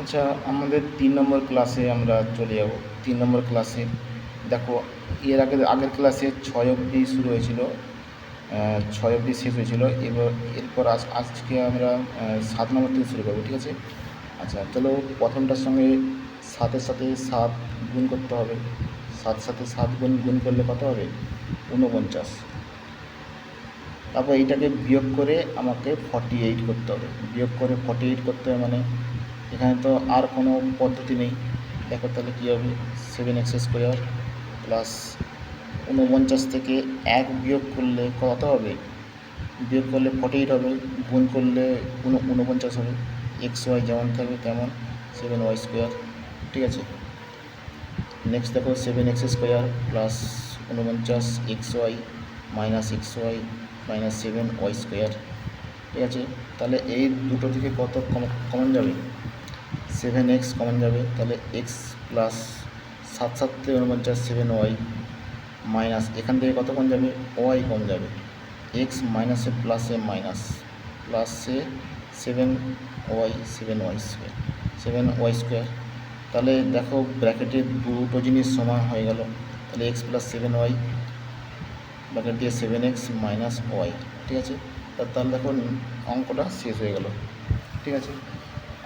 আচ্ছা আমাদের তিন নম্বর ক্লাসে আমরা চলে যাব। তিন নম্বর ক্লাসে দেখো, এর আগে, আগের ক্লাসে ছয় অবধি শুরু হয়েছিল। ছয় অবধি শেষ হয়েছিল। এবার, এরপর আজ, আজকে আমরা সাত নম্বর থেকে শুরু করব, ঠিক আছে? আচ্ছা চলো প্রথমটার সঙ্গে সাতের সাথে সাত গুণ করতে হবে। সাত সাথে সাত গুণ গুণ করলে কত হবে? ঊনপঞ্চাশ। তারপর এইটাকে বিয়োগ করে আমাকে ফর্টি এইট করতে হবে। বিয়োগ করে ফর্টি এইট করতে হবে মানে এখানে তো আর কোনো পদ্ধতি নেই। দেখো তাহলে কী হবে সেভেন এক্স স্কোয়ার প্লাস ঊনপঞ্চাশ থেকে এক বিয়োগ করলে কত হবে? বিয়োগ করলে ফর্টি এইট হবে, গুণ করলে ঊনপঞ্চাশ হবে। এক্স ওয়াই যেমন থাকবে তেমন সেভেন ওয়াই স্কোয়ার ঠিক আছে? নেক্সট দেখো সেভেন এক্স স্কোয়ার প্লাস ঊনপঞ্চাশ x y minus x y minus seven y square ঠিক আছে? তাহলে এই দুটো থেকে কত কমন যাবে? সেভেন এক্স কমন যাবে, তাহলে এক্স প্লাস সাত সাত থেকে ঊনপঞ্চাশ সেভেন ওয়াই মাইনাস, এখান থেকে কত কম যাবে? ওয়াই কম যাবে। এক্স মাইনাসে প্লাসে মাইনাস, প্লাসে seven y seven y square, seven y square. তাহলে দেখো ব্র্যাকেটে দুটো জিনিস সমান হয়ে গেল, তাহলে x plus seven y, bracket দিয়ে সেভেন এক্স মাইনাস ওয়াই, ঠিক আছে? তাহলে দেখো অঙ্কটা শেষ হয়ে গেল, ঠিক আছে?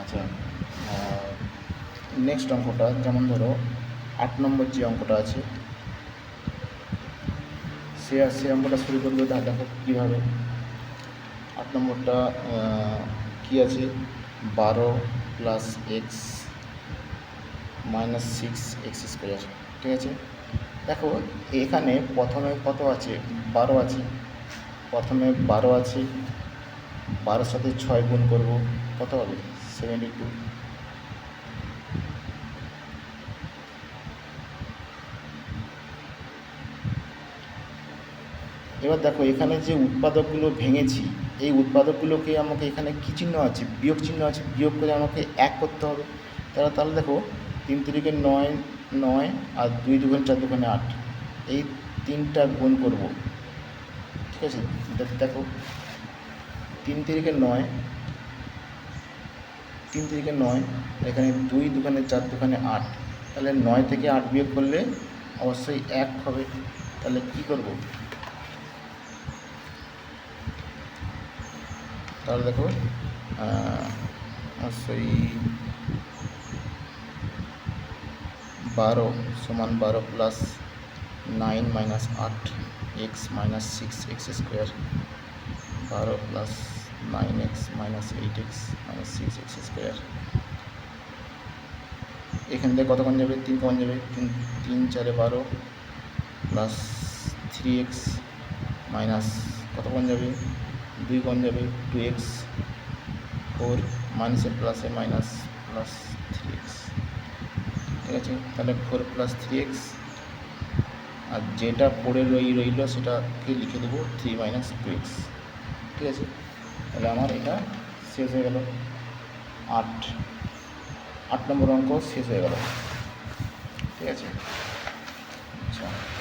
আচ্ছা। নেক্সট অঙ্কটা, যেমন ধরো, আট নম্বর যে অঙ্কটা আছে, সে সে অঙ্কটা শুরু করবে, তা দেখো কীভাবে। আট নম্বরটা কী আছে? বারো plus x minus six x square ঠিক আছে? দেখো, এখানে প্রথমে কত আছে? বারো আছে। প্রথমে বারো আছে, বারোর সাথে ছয় গুণ করব, কত হবে? সেভেন্টি টু এবার দেখো, এখানে যে উৎপাদকগুলো ভেঙেছি, এই উৎপাদকগুলোকে আমাকে এখানে কী চিহ্ন আছে? বিয়োগ চিহ্ন আছে। বিয়োগ করে আমাকে এক করতে হবে। তাহলে তাহলে দেখো, তিন তিরিকে নয় নয় আর দুই দুগুণ চার দুগুণে আট। এই তিনটা গুণ করব। ঠিক আছে? দেখো তিন তিরিকে নয়, তিন তিরিকে নয়, এখানে দুই দুখানে চার দুখানে আট। তাহলে নয় থেকে আট বিয়োগ করলে অবশ্যই এক হবে। তাহলে কী করব? তাহলে দেখো অবশ্যই বারো সমান বারো প্লাস নাইন মাইনাস আট x minus six x square বারো plus nine x minus eight x minus six x square এখান থেকে কত কম যাবে? তিন কমন যাবে? তিন তিন চারে বারো প্লাস থ্রি এক্স মাইনাস কত কম যাবে? দুই কম যাবে টু এক্স ফোর মাইনাসে প্লাসে মাইনাস প্লাস থ্রি এক্স ঠিক আছে? তাহলে ফোর প্লাস থ্রি এক্স আর যেটা পড়ে রই, রইল সেটাকে লিখে দেবো থ্রি মাইনাস টু এক্স ঠিক আছে? তাহলে আমার এটা শেষ হয়ে গেল। আট। আট নম্বর অঙ্ক শেষ হয়ে গেল। ঠিক আছে? আচ্ছা।